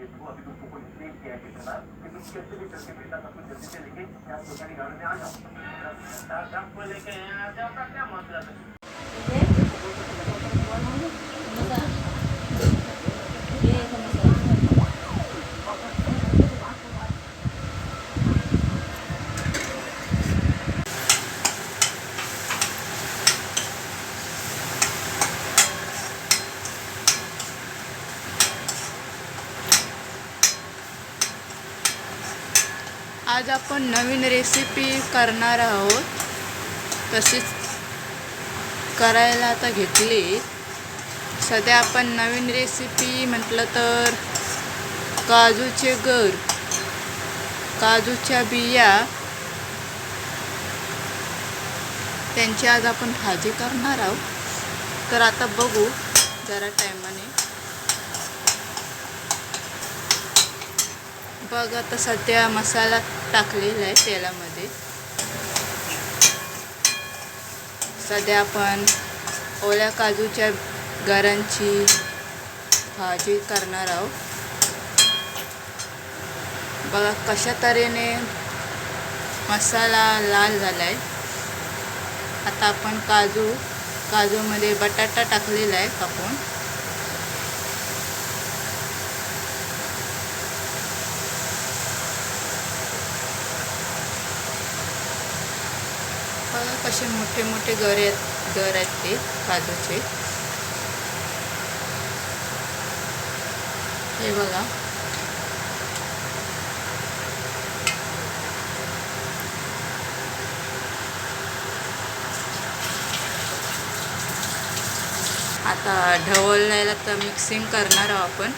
Facebook अभी तुमको कोई स्नेक किया है कितना लेकिन कैसे भी करके बेटा जल्दी से लेके यहाँ सोसाइटी गार्डन में आ जाओ लेके यहाँ आ जाओ क्या मतलब है। आज आपण नवीन रेसिपी करणार आहोत. तशीच करायला आता घेतली. सध्या आपण नवीन रेसिपी म्हटलं तर काजूचे गर काजूच्या बिया. त्यांची आज आपण भाजी करणार आहोत. तर आता बघू जरा टायमाने बघ आता सध्या मसाला टाकलेला आहे तेलामध्ये. सध्या आपण ओल्या काजूच्या गरांची भाजी करणार आहोत. बघा कशा तऱ्हेने मसाला लाल झाला आहे आता आपण काजू काजूमध्ये बटाटा टाकलेला आहे कापून. असे मोठे मोठे घर आहेत घर आहेत ते काजूचे हे बघा. आता ढवळण्याला तर मिक्सिंग करणार आहोत आपण.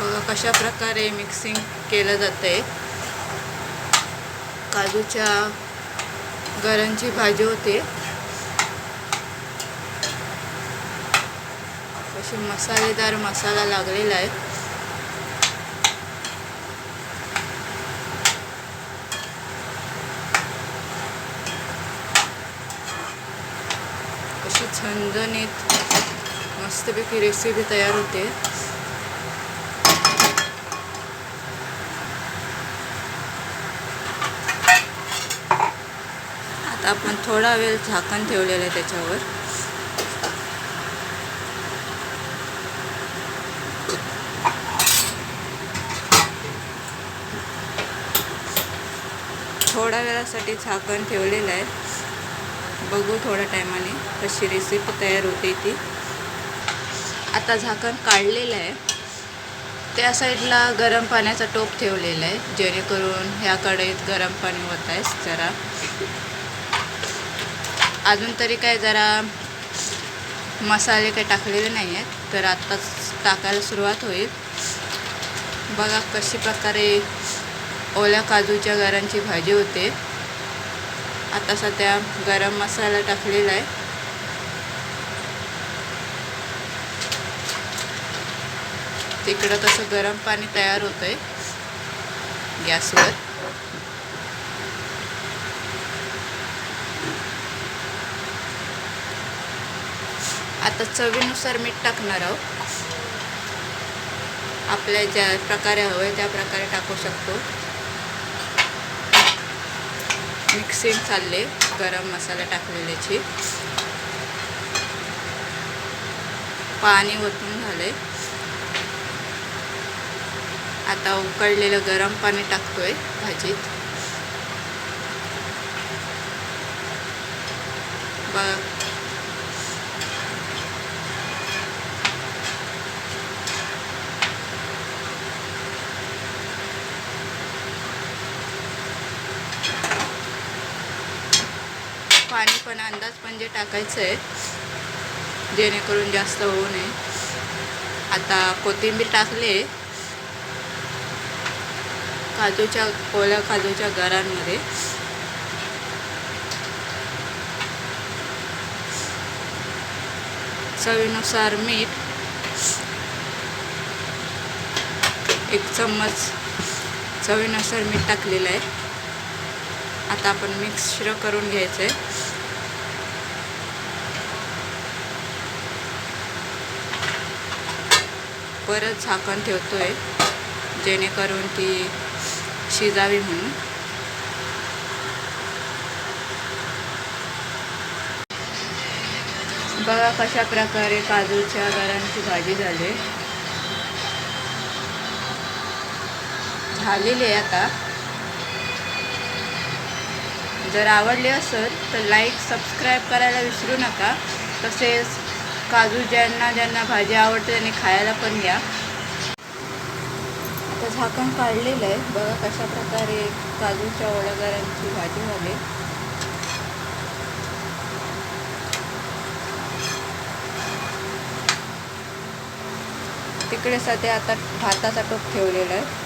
बघा कशा प्रकारे मिक्सिंग केलं जातंय. काजूच्या गरांची भाजी होते. अशी मसालेदार मसाला लागलेला आहे. अशी झणझणीत मस्तपैकी रेसिपी तयार होते. आता आपण थोडा वेळ झाकण ठेवलेलं आहे त्याच्यावर. थोड्या वेळासाठी झाकण ठेवलेलं आहे. बघू थोड्या टायमाने कशी रेसिपी तयार होते ती. आता झाकण काढलेलं आहे. त्या साईडला गरम पाण्याचा टोप ठेवलेला आहे जेणेकरून ह्या कढईत गरम पाणी होत आहे जरा. अजून तरी काय जरा मसाले काही टाकलेले नाही आहेत तर आत्ताच टाकायला सुरुवात होईल. बघा कशी प्रकारे ओल्या काजूच्या गरांची भाजी होते. आता सध्या गरम मसाला टाकलेला आहे. तिकडं तसं गरम पाणी तयार होतं आहे गॅसवर. आता चवीनुसार मीठ टाकणार आहोत. आपल्या ज्या प्रकारे हवं आहे त्या प्रकारे टाकू शकतो. मिक्सिंग चालले गरम मसाला टाकलेल्याची. पाणी ओतून झाले आता उकळलेलं गरम पाणी टाकतोय भाजीत. बघ पाणी पण अंदाज म्हणजे टाकायचं आहे जेणेकरून जास्त होऊ नये. आता कोथिंबीर टाकले. काजूच्या ओल्या काजूच्या गरांमध्ये चवीनुसार मीठ. एक चम्मच चवीनुसार मीठ टाकलेलं आहे. आता आपण मिक्सर करून घ्यायचं आहे परत झाकण ठेवतो आहे जेणेकरून ती शिजावी म्हणून. बघा कशा प्रकारे काजूच्या गरांची भाजी झाली. झालेली आहे आता. जर आवडले असेल तर लाईक सबस्क्राईब करायला विसरू नका. तसेच काजू ज्यांना ज्यांना भाजी आवडते त्यांनी खायला पण घ्या आता झाकण काढलेलं आहे. बघा कशा प्रकारे काजूच्या ओळगारांची भाजी झाली. तिकडे सध्या आता भाताचा टोप ठेवलेला आहे.